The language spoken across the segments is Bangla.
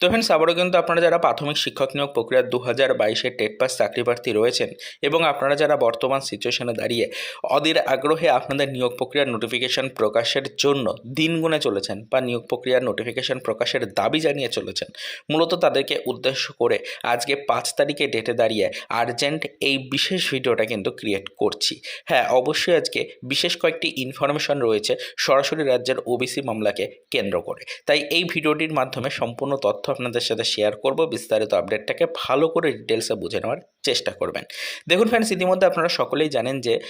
তো ফ্রেন্ডস আবারও কিন্তু আপনারা যারা প্রাথমিক শিক্ষক নিয়োগ প্রক্রিয়া দু হাজার বাইশের টেট পাস চাকরি প্রার্থী রয়েছেন এবং আপনারা যারা বর্তমান সিচুয়েশনে দাঁড়িয়ে অধীর আগ্রহে আপনাদের নিয়োগ প্রক্রিয়ার নোটিফিকেশন প্রকাশের জন্য দিন গুনে চলেছেন বা নিয়োগ প্রক্রিয়ার নোটিফিকেশন প্রকাশের দাবি জানিয়ে চলেছেন, মূলত তাদেরকে উদ্দেশ্য করে আজকে পাঁচ তারিখে ডেটে দাঁড়িয়ে আর্জেন্ট এই বিশেষ ভিডিওটা কিন্তু ক্রিয়েট করছি। হ্যাঁ অবশ্যই আজকে বিশেষ কয়েকটি ইনফরমেশন রয়েছে সরাসরি রাজ্যের ওবিসি মামলাকে কেন্দ্র করে। তাই এই ভিডিওটির মাধ্যমে সম্পূর্ণ তথ্য আপনাদের সাথে শেয়ার করব। বিস্তারিত আপডেটটাকে ভালো করে ডিটেলসে বুঝে নেওয়ার চেষ্টা করবেন। দেখুন ফ্রেন্ডস ইতিমধ্যে আপনারা সকলেই জানেন যে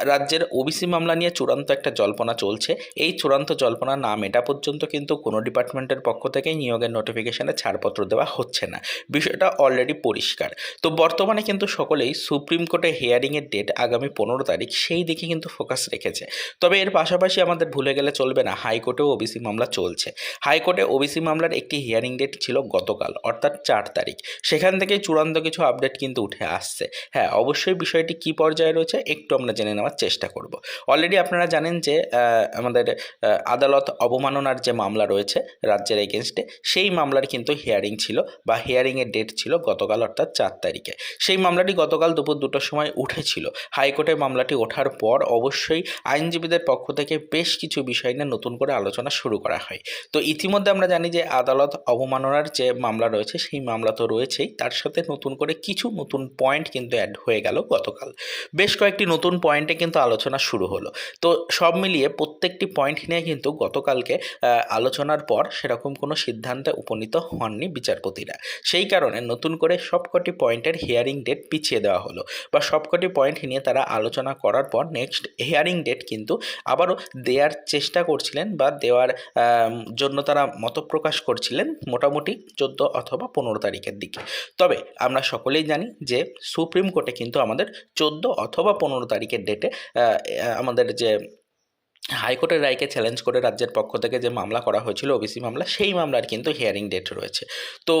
রাজ্যের ওবিসি মামলা নিয়ে চূড়ান্ত একটা জল্পনা চলছে। এই চূড়ান্ত জল্পনা না মেটা পর্যন্ত কিন্তু কোনো ডিপার্টমেন্টের পক্ষ থেকেই নিয়োগের নোটিফিকেশানে ছাড়পত্র দেওয়া হচ্ছে না। বিষয়টা অলরেডি পরিষ্কার। তো বর্তমানে কিন্তু সকলেই সুপ্রিম কোর্টে হিয়ারিংয়ের ডেট আগামী পনেরো তারিখ সেই দিকে কিন্তু ফোকাস রেখেছে। তবে এর পাশাপাশি আমাদের ভুলে গেলে চলবে না, হাইকোর্টেও ওবিসি মামলা চলছে। হাইকোর্টে ওবিসি মামলার একটি হিয়ারিং ডেট ছিল গতকাল, অর্থাৎ চার তারিখ। সেখান থেকে চূড়ান্ত কিছু আপডেট কিন্তু উঠে আসছে। হ্যাঁ অবশ্যই বিষয়টি কী পর্যায়ে রয়েছে একটু আমরা জেনে নেওয়ার চেষ্টা করব। অলরেডি আপনারা জানেন যে আমাদের আদালত অবমাননার যে মামলা রয়েছে রাজ্যের এগেনস্টে সেই মামলার কিন্তু হিয়ারিং ছিল বা হিয়ারিংয়ের ডেট ছিল গতকাল, অর্থাৎ চার তারিখে। সেই মামলাটি গতকাল দুপুর দুটোর সময় উঠেছিল। হাইকোর্টে মামলাটি ওঠার পর অবশ্যই আইনজীবীদের পক্ষ থেকে বেশ কিছু বিষয় নিয়ে নতুন করে আলোচনা শুরু করা হয়। তো ইতিমধ্যে আমরা জানি যে আদালত অবমাননার যে মামলা রয়েছে, সেই মামলা তো রয়েছেই। তার সাথে নতুন করে কিছু নতুন পয়েন্ট কিন্তু অ্যাড হয়ে গেল গতকাল। বেশ কয়েকটি নতুন পয়েন্টে কিন্তু আলোচনা শুরু হলো। তো সব মিলিয়ে প্রত্যেকটি পয়েন্ট নিয়ে কিন্তু গতকালকে আলোচনার পর সেরকম কোনো সিদ্ধান্তে উপনীত হননি বিচারপতিরা। সেই কারণে নতুন করে সবকটি পয়েন্টের হিয়ারিং ডেট পিছিয়ে দেওয়া হলো বা সবকটি পয়েন্ট নিয়ে তারা আলোচনা করার পর নেক্সট হিয়ারিং ডেট কিন্তু আবারও দেওয়ার চেষ্টা করছিলেন বা দেওয়ার জন্য তারা মতপ্রকাশ করছিলেন। মোটামুটি চোদ্দ অথবা পনেরো তারিখের দিকে। তবে আমরা সকলেই জানি যে সুপ্রিম কোর্টে কিন্তু আমাদের চোদ্দ অথবা পনেরো তারিখের ডেটে আমাদের যে হাইকোর্টের রায়কে চ্যালেঞ্জ করে রাজ্যের পক্ষ থেকে যে মামলা করা হয়েছিল ওবিসি মামলা, সেই মামলার কিন্তু হিয়ারিং ডেট রয়েছে। তো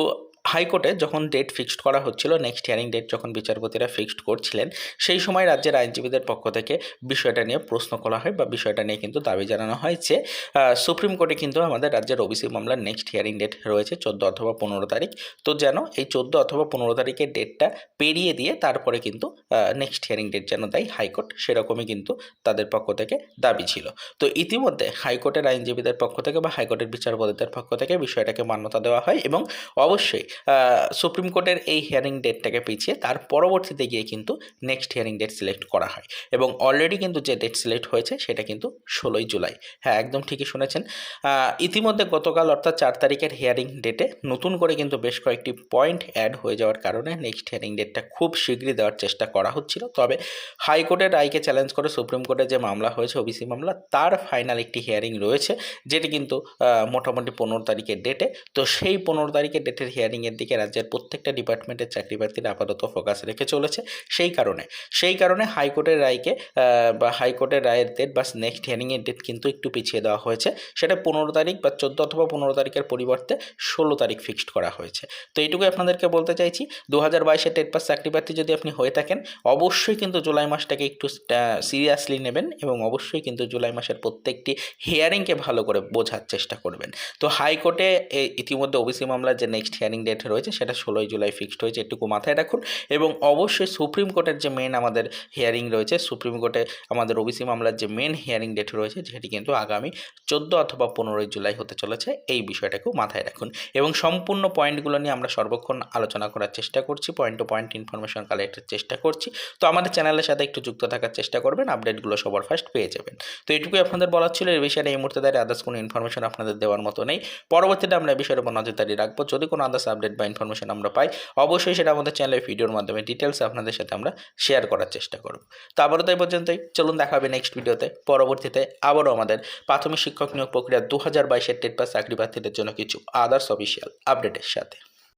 হাইকোর্টে যখন ডেট ফিক্সড করা হচ্ছিল নেক্সট হিয়ারিং ডেট যখন বিচারপতিরা ফিক্সড করছিলেন, সেই সময় রাজ্যের আইনজীবীদের পক্ষ থেকে বিষয়টা নিয়ে প্রশ্ন করা হয় বা বিষয়টা নিয়ে কিন্তু দাবি জানানো হয় যে সুপ্রিম কোর্টে কিন্তু আমাদের রাজ্যের ওবিসি মামলার নেক্সট হিয়ারিং ডেট রয়েছে, চোদ্দ অথবা পনেরো তারিখ। তো যেন এই চোদ্দ অথবা পনেরো তারিখের ডেটটা পেরিয়ে দিয়ে তারপরে কিন্তু নেক্সট হিয়ারিং ডেট যেন দেয় হাইকোর্ট, সেরকমই কিন্তু তাদের পক্ষ থেকে দাবি ছিল। তো ইতিমধ্যে হাইকোর্টের আইনজীবীদের পক্ষ থেকে বা হাইকোর্টের বিচারপতিদের পক্ষ থেকে বিষয়টাকে মান্যতা দেওয়া হয় এবং অবশ্যই সুপ্রিম কোর্টের এই হিয়ারিং ডেটটাকে পিছিয়ে তার পরবর্তীতে গিয়ে কিন্তু নেক্সট হিয়ারিং ডেট সিলেক্ট করা হয়। এবং অলরেডি কিন্তু যে ডেট সিলেক্ট হয়েছে সেটা কিন্তু ষোলোই জুলাই। হ্যাঁ একদম ঠিকই শুনেছেন। ইতিমধ্যে গতকাল অর্থাৎ চার তারিখের হিয়ারিং ডেটে নতুন করে কিন্তু বেশ কয়েকটি পয়েন্ট অ্যাড হয়ে যাওয়ার কারণে নেক্সট হিয়ারিং ডেটটা খুব শীঘ্রই দেওয়ার চেষ্টা করা হচ্ছিল। তবে হাইকোর্টের রায়কে চ্যালেঞ্জ করে সুপ্রিম কোর্টে যে মামলা হয়েছে ওবিসি মামলা, তার ফাইনাল একটি হিয়ারিং রয়েছে, যেটি কিন্তু মোটামুটি পনেরো তারিখের ডেটে তো সেই পনেরো তারিখের ডেটের হিয়ারিংয়ের দিকে রাজ্যের প্রত্যেকটা ডিপার্টমেন্টের চাকরি প্রার্থীরা আপাতত ফোকাস রেখে চলেছে। সেই কারণে সেই কারণে হাইকোর্টের রায়কে বা হাইকোর্টের রায়ের ডেট বা নেক্সট হিয়ারিংয়ের ডেট কিন্তু একটু পিছিয়ে দেওয়া হয়েছে। সেটা পনেরো তারিখ বা চোদ্দ অথবা পনেরো তারিখের পরিবর্তে ষোলো তারিখ ফিক্সড করা হয়েছে। তো এইটুকুই আপনাদেরকে বলতে চাইছি দু হাজার বাইশের টেট পাস চাকরি প্রার্থী যদি আপনি হয়ে থাকেন, অবশ্যই কিন্তু জুলাই মাসটাকে একটু সিরিয়াসলি নেবেন এবং অবশ্যই কিন্তু জুলাই মাসের প্রত্যেকটি হিয়ারিংকে ভালো করে বোঝার চেষ্টা করবেন। তো হাইকোর্টে ইতিমধ্যে ওবিসি মামলার যে নেক্সট হিয়ারিং ডেট রয়েছে, সেটা ষোলোই জুলাই ফিক্সড হয়েছে এটুকু মাথায় রাখুন। এবং অবশ্যই সুপ্রিম কোর্টের যে মেন আমাদের হিয়ারিং রয়েছে, সুপ্রিম কোর্টে আমাদের ওবিসি মামলার যে মেন হিয়ারিং ডেট রয়েছে, সেটি কিন্তু আগামী চোদ্দ অথবা পনেরোই জুলাই হতে চলেছে। এই বিষয়টাকেও মাথায় রাখুন। এবং সম্পূর্ণ পয়েন্টগুলো নিয়ে আমরা সর্বক্ষণ আলোচনা করার চেষ্টা করছি পয়েন্ট টু পয়েন্ট ইনফরমেশন কালেক্টের চেষ্টা করছি। তো আমাদের চ্যানেলের সাথে একটু যুক্ত থাকার চেষ্টা করবেন আপডেটগুলো সবার ফার্স্ট পেয়ে যাবেন। তো এইটুকুই আপনাদের বলার ছিল এই বিষয়ে এই মুহূর্তে দাঁড়িয়ে আদার্স কোনো ইনফরমেশন আপনাদের দেওয়ার মতো নেই। পরবর্তীতে আমরা এই বিষয়ের উপর নজরদারি রাখব। যদি কোনো আদার্স আপডেট বা ইনফরমেশন আমরা পাই, অবশ্যই সেটা আমাদের চ্যানেলের ভিডিওর মাধ্যমে ডিটেলস আপনাদের সাথে আমরা শেয়ার করার চেষ্টা করব। তো আবারও তাই পর্যন্তই, চলুন দেখা হবে নেক্সট ভিডিওতে পরবর্তীতে আবারও আমাদের প্রাথমিক শিক্ষক নিয়োগ প্রক্রিয়া দু হাজার বাইশের টেট পাস চাকরি প্রার্থীদের জন্য কিছু আদার্স অফিসিয়াল আপডেটের সাথে।